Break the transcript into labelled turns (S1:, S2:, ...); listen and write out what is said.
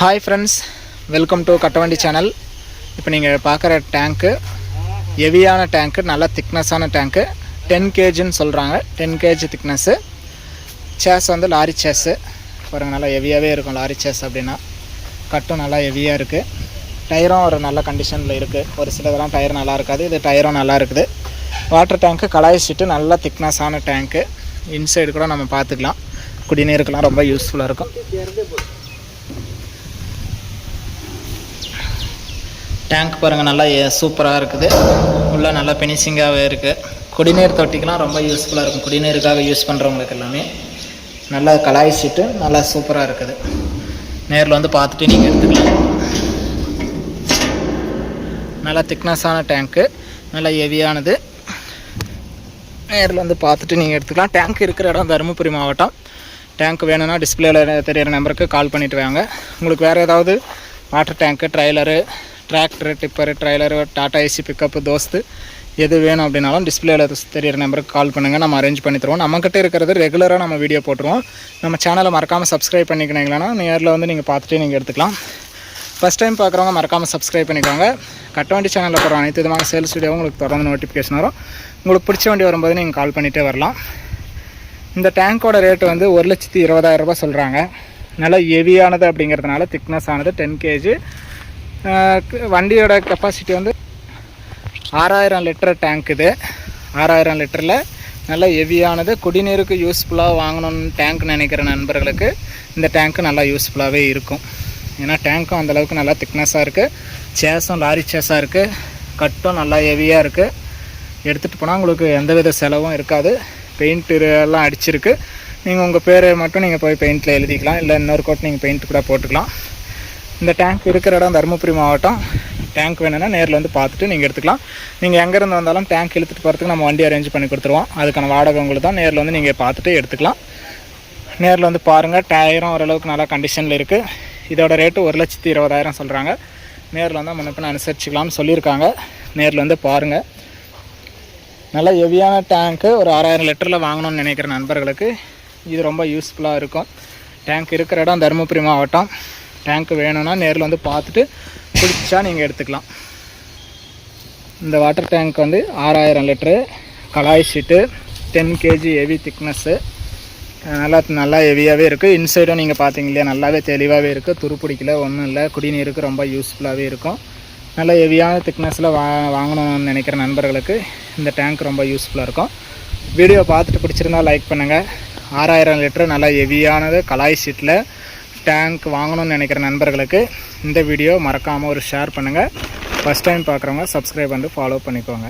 S1: Hi friends welcome to Kattavandi channel இப்போ நீங்கள் பார்க்குற டேங்க்கு ஹெவியான டேங்க்கு நல்லா திக்னஸான டேங்க்கு டென் கேஜின்னு சொல்கிறாங்க டென் கேஜி திக்னஸ்ஸு சேஸ் வந்து லாரி சேஸு பாருங்கள் நல்லா ஹெவியாகவே இருக்கும் லாரி சேஸ் அப்படின்னா. கட்டும் நல்லா ஹெவியாக இருக்குது டயரும் ஒரு நல்ல கண்டிஷனில் இருக்குது ஒரு சிலதெல்லாம் டயர் நல்லா இருக்காது. இது டயரும் நல்லா இருக்குது. வாட்டர் டேங்க்கு கலாய் சீட்டு நல்லா திக்னஸான டேங்க்கு இன்சைடு கூட நம்ம பார்த்துக்கலாம். குடிநீருக்கெல்லாம் ரொம்ப யூஸ்ஃபுல்லாக இருக்கும். டேங்க் பாருங்கள் நல்லா சூப்பராக இருக்குது. உள்ளே நல்லா ஃபினிஷிங்காகவே இருக்குது குடிநீர் தொட்டிக்கெலாம் ரொம்ப யூஸ்ஃபுல்லாக இருக்கும். குடிநீருக்காக யூஸ் பண்ணுறவங்களுக்கு எல்லாமே. நல்லா கலாய்ச்சிட்டு நல்லா சூப்பராக இருக்குது. நேரில் வந்து பார்த்துட்டு நீங்கள் எடுத்துக்கலாம். நல்லா திக்னஸான டேங்க்கு நல்லா ஹெவியானது நேரில் வந்து பார்த்துட்டு நீங்கள் எடுத்துக்கலாம். டேங்க் இருக்கிற இடம் தருமபுரி மாவட்டம். டேங்க் வேணும்னா டிஸ்பிளேயில் தெரியிற நம்பருக்கு கால் பண்ணிவிட்டு வாங்க. உங்களுக்கு வேறு ஏதாவது water tank trailer tractor tipper trailer Tata AC pickup Dost எது வேணும் அப்படின்னாலும் டிஸ்பிளேல தெரியிற நம்பருக்கு கால் பண்ணுங்கள் நம்ம அரேஞ்ச் பண்ணி தருவோம். நம்மக்கிட்ட இருக்கிறது ரெகுலராக நம்ம வீடியோ போட்டுருவோம். நம்ம சேனலை மறக்காமல் சப்ஸ்கிரைப் பண்ணிக்கினீங்களா நேரில் வந்து நீங்கள் பார்த்துட்டு நீங்கள் எடுத்துக்கலாம். ஃபஸ்ட் டைம் பார்க்குறவங்க மறக்காமல் சப்ஸ்கிரைப் பண்ணிக்கோங்க. கட்ட வண்டி சேனலில் போகிற அனைத்து விதமான சேல்ஸ் வீடியோவும் உங்களுக்கு தொடர்ந்து நோட்டிஃபிகேஷன் வரும். உங்களுக்கு பிடிச்ச வண்டி வரும்போது நீங்கள் கால் பண்ணிகிட்டே வரலாம். இந்த டேங்க்கோட ரேட்டு வந்து ஒரு லட்சத்தி இருபதாயிரம் ரூபாய் சொல்கிறாங்க நல்லா ஹெவியானது அப்படிங்கிறதுனால திக்னஸ் ஆனது டென் கேஜி வண்டியோட கெப்பாசிட்டி வந்து ஆறாயிரம் லிட்டர் டேங்க் இது. ஆறாயிரம் லிட்டரில் நல்ல ஹெவியானது குடிநீருக்கு யூஸ்ஃபுல்லாக வாங்கணும்னு டேங்க் நினைக்கிற நண்பர்களுக்கு இந்த டேங்க்கு நல்லா யூஸ்ஃபுல்லாகவே இருக்கும். ஏன்னா டேங்க்கும் அந்தளவுக்கு நல்லா திக்னஸாக இருக்குது சேஸும் லாரி சேஸாக இருக்குது கட்டும் நல்லா ஹெவியாக இருக்குது எடுத்துகிட்டு போனால் உங்களுக்கு எந்தவித செலவும் இருக்காது. பெயிண்ட் எல்லாம் அடிச்சிருக்கு. நீங்கள் உங்கள் பேர் மட்டும் நீங்கள் போய் பெயிண்ட்டில் எழுதிக்கலாம். இல்லை இன்னொரு கோட் நீங்கள் பெயிண்ட் கூட போட்டுக்கலாம். இந்த டேங்க் இருக்கிற இடம் தருமபுரி மாவட்டம். டேங்க் வேணும்னா நேரில் வந்து பார்த்துட்டு நீங்கள் எடுத்துக்கலாம். நீங்கள் எங்கேருந்து வந்தாலும் டேங்க் இழுத்துட்டு போகிறதுக்கு நம்ம வண்டி அரேஞ்ச் பண்ணி கொடுத்துருவோம். அதுக்கான வாடகை உங்களுக்கு தான் நேரில் வந்து நீங்கள் பார்த்துட்டு எடுத்துக்கலாம். நேரில் வந்து பாருங்கள் டயரும் ஓரளவுக்கு நல்லா கண்டிஷனில் இருக்குது இதோட ரேட்டு ஒரு லட்சத்தி இருபதாயிரம் சொல்கிறாங்க நேரில் வந்து முன்னப்பின் அனுசரிச்சிக்கலாம்னு சொல்லியிருக்காங்க. நேரில் வந்து பாருங்கள் நல்ல ஹெவியான டேங்க்கு ஒரு ஆறாயிரம் லிட்டரில் வாங்கணும்னு நினைக்கிற நண்பர்களுக்கு இது ரொம்ப யூஸ்ஃபுல்லாக இருக்கும். டேங்க் இருக்கிற இடம் தருமபுரி மாவட்டம். டேங்க் வேணும்னா நேரில் வந்து பார்த்துட்டு பிடிச்சா நீங்கள் எடுத்துக்கலாம். இந்த வாட்டர் டேங்க் வந்து ஆறாயிரம் litre கலாய் sheet ten KG heavy thickness நல்லா நல்லா ஹெவியாகவே இருக்குது இன்சைடும் நீங்கள் பார்த்தீங்க இல்லையா நல்லாவே தெளிவாகவே இருக்குது துருப்பிடிக்கல ஒன்றும் இல்லை. குடிநீருக்கு ரொம்ப யூஸ்ஃபுல்லாகவே இருக்கும். நல்ல ஹெவியான திக்னஸில் வா வாங்கணும்னு நினைக்கிற நண்பர்களுக்கு இந்த டேங்க் ரொம்ப யூஸ்ஃபுல்லாக இருக்கும். வீடியோ பார்த்துட்டு பிடிச்சிருந்தா லைக் பண்ணுங்கள் ஆறாயிரம் லிட்டரு நல்லா ஹெவியானது கலாய் ஷீட்டில் டேங்க் வாங்கணும்னு நினைக்கிற நண்பர்களுக்கு இந்த வீடியோ மறக்காமல் ஒரு ஷேர் பண்ணுங்கள் ஃபஸ்ட் டைம் பார்க்குறவங்க சப்ஸ்கிரைப் பண்ணிட்டு ஃபாலோ பண்ணிக்கோங்க.